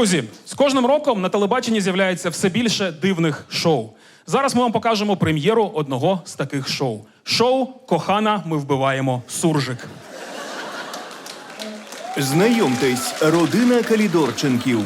Друзі, з кожним роком на телебаченні з'являється все більше дивних шоу. Зараз ми вам покажемо прем'єру одного з таких шоу. Шоу Кохана, ми вбиваємо суржик. Знайомтесь, родина Калідорченків.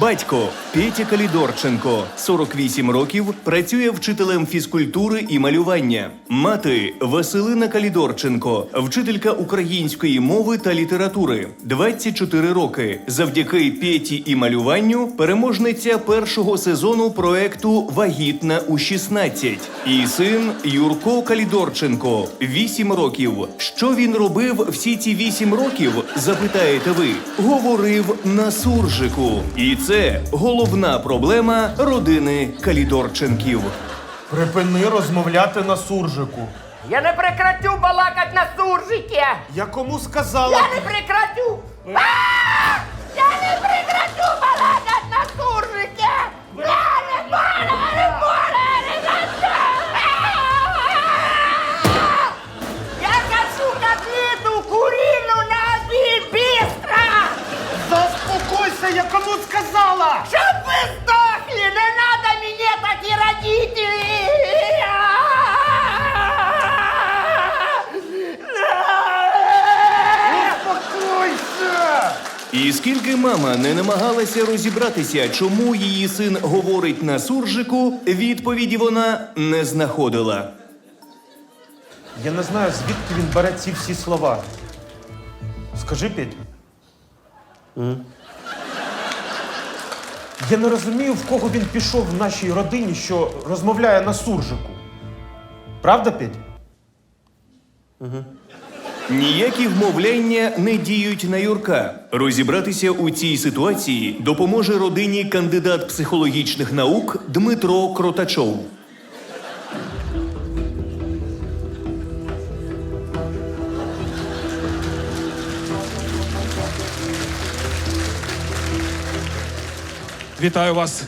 Батько Петя Калідорченко, 48 років, працює вчителем фізкультури і малювання. Мати Василина Калідорченко, вчителька української мови та літератури, 24 роки. Завдяки Петі і малюванню переможниця першого сезону проекту Вагітна у 16. І син Юрко Калідорченко, 8 років. Що він робив всі ці 8 років? Запитаєте ви. Говорив на суржику. І це головна проблема родини Калідорченків. Припини розмовляти на суржику. Я не прекратю балакать на суржике! Я кому сказала? Я не прекратю! А! Сказала! Чтоб вы сдохли! Не надо мне такие родители! Успокойся! І скільки мама не намагалася розібратися, чому її син говорить на суржику, відповіді вона не знаходила. Я не знаю, звідки він бере ці всі слова. Скажи, Петь. Я не розумію, в кого він пішов в нашій родині, що розмовляє на суржику. Правда, Петь? Ніякі вмовляння не діють на Юрка. Розібратися у цій ситуації допоможе родині кандидат психологічних наук Дмитро Кротачов. Вітаю вас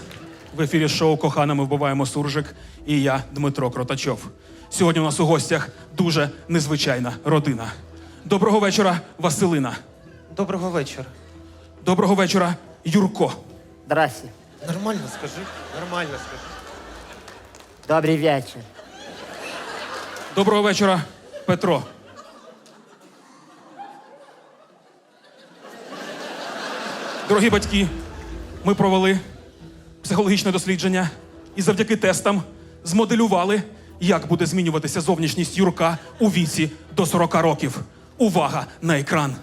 в ефірі шоу Кохана, ми вбиваємо суржик. І я Дмитро Кротачов. Сьогодні у нас у гостях дуже незвичайна родина. Доброго вечора, Василина. Доброго вечора. Доброго вечора, Юрко. Здрасте. Нормально скажи. Нормально скажи. Добрий вечір. Доброго вечора, Петро. Дорогі батьки, ми провели психологічне дослідження і завдяки тестам змоделювали, як буде змінюватися зовнішність Юрка у віці до 40 років. Увага на екран.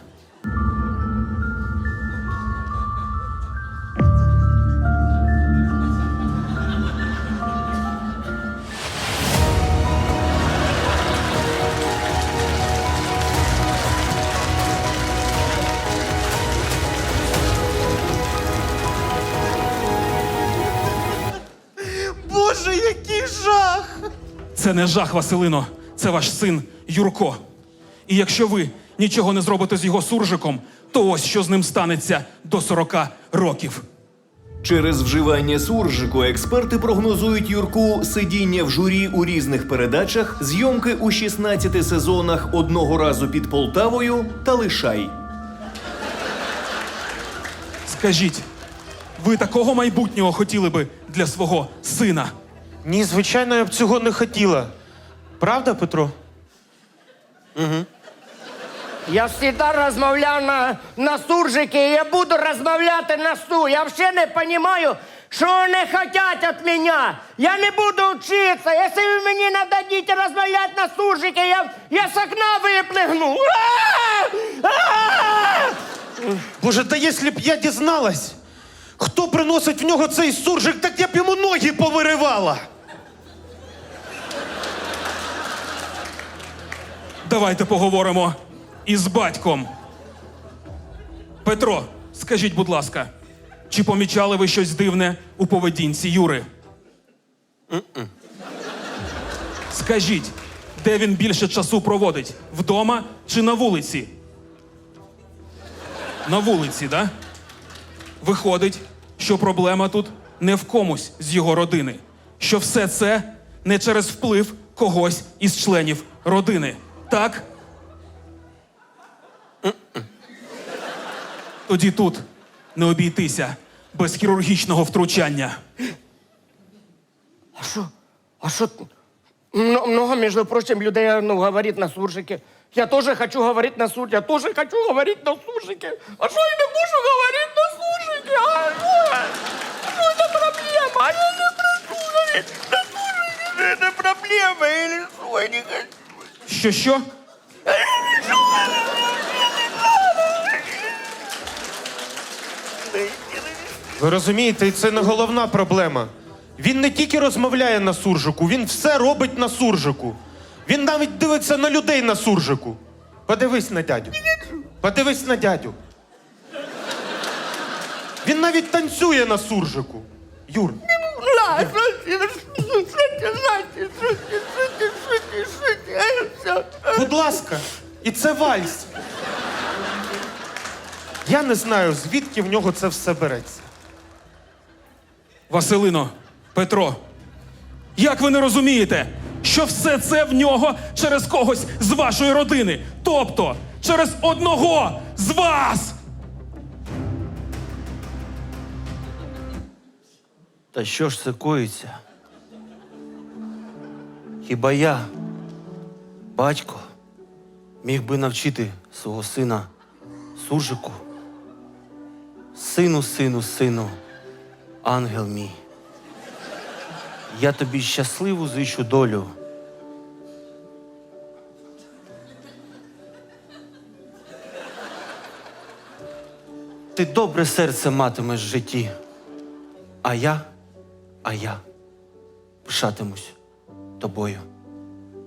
Це не жах, Василино, це ваш син Юрко. І якщо ви нічого не зробите з його суржиком, то ось що з ним станеться до 40 років. Через вживання суржику експерти прогнозують Юрку сидіння в журі у різних передачах, зйомки у 16 сезонах одного разу під Полтавою та лишай. Скажіть, ви такого майбутнього хотіли би для свого сина? Ні, звичайно, я б цього не хотіла. Правда, Петро? Я завжди розмовляв на, на суржикі, і я буду розмовляти на су. Я взагалі не розумію, що вони хочуть від мене. Я не буду вчитися. Якщо ви мені не дадите розмовляти на суржикі, я, я з окна. А! А! Боже, та якщо б я дізналась, хто приносить в нього цей суржик, так я б йому ноги повиривала. Давайте поговоримо із батьком. Петро, скажіть, будь ласка, чи помічали ви щось дивне у поведінці Юри? Скажіть, де він більше часу проводить? Вдома чи на вулиці? На вулиці, да? Виходить, що проблема тут не в комусь з його родини, що все це не через вплив когось із членів родини. Так? Тоді тут не обійтися без хірургічного втручання. А що? А що? Много, между прочим, людей ну, говорит на суржике. Я тоже хочу говорить на суржике. Я тоже хочу говорить на суржике. А что я не можу говорить на суржике? А что? Это проблема? А я не прошу говорить на суржике. Это проблема или что? Я не хочу. Що що? Ви розумієте, це не головна проблема. Він не тільки розмовляє на суржику, він все робить на суржику. Він навіть дивиться на людей на суржику. Подивись на дядю. Подивись на дядю. Він навіть танцює на суржику. Юр. Будь ласка, і це вальс. Я не знаю, звідки в нього це все береться. Василино, Петро, як ви не розумієте? Що все це в нього через когось з вашої родини, тобто через одного з вас? Та що ж це коїться? Хіба я, батько, міг би навчити свого сина суржику? Сину, сину, сину, ангел мій. Я тобі щасливу зичу долю. Ти добре серце матимеш в житті. А я, а я пишатимусь тобою.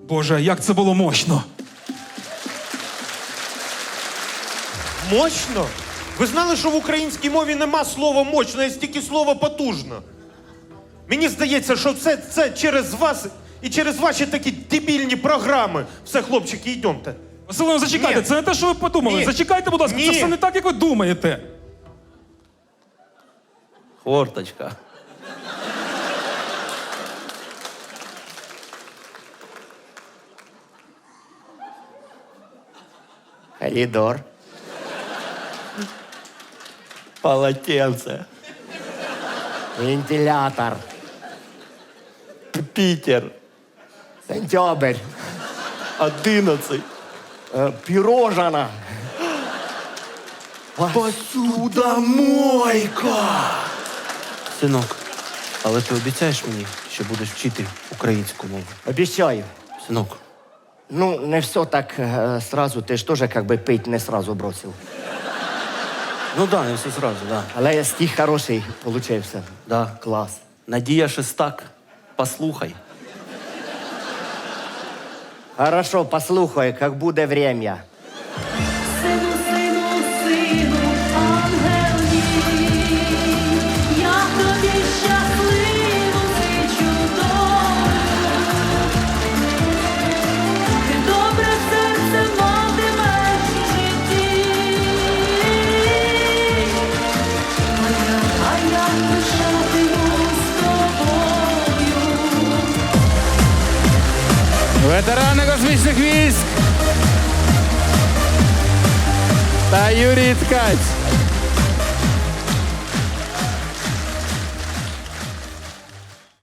Боже, як це було мощно! Мощно? Ви знали, що в українській мові нема слова мощно, є тільки слово потужно. Мені здається, що це, це через вас і через ваші такі дебільні програми. Все, хлопчики, йдемте. Василино, зачекайте, Ні. це не те, що ви подумали. Ні. Зачекайте, будь ласка, Ні. це все не так, як ви думаєте. Хорточка. Коридор. Полотенце. Вентилятор. Питер. Сентябрь. Одинадцять. Е, Пірожана. Посудомойка. Синок, але ти обіцяєш мені, що будеш вчити українську мову? Обіцяю. Синок, Ну, не все так е, сразу. Ти ж теж как би пить не сразу бросив. ну да, не все зразу, да. Але я стих хороший получився. да. Клас. Надія Шестак, послухай. Хорошо, послухай, як буде время. Ветерани космічних військ та Юрій Ткач.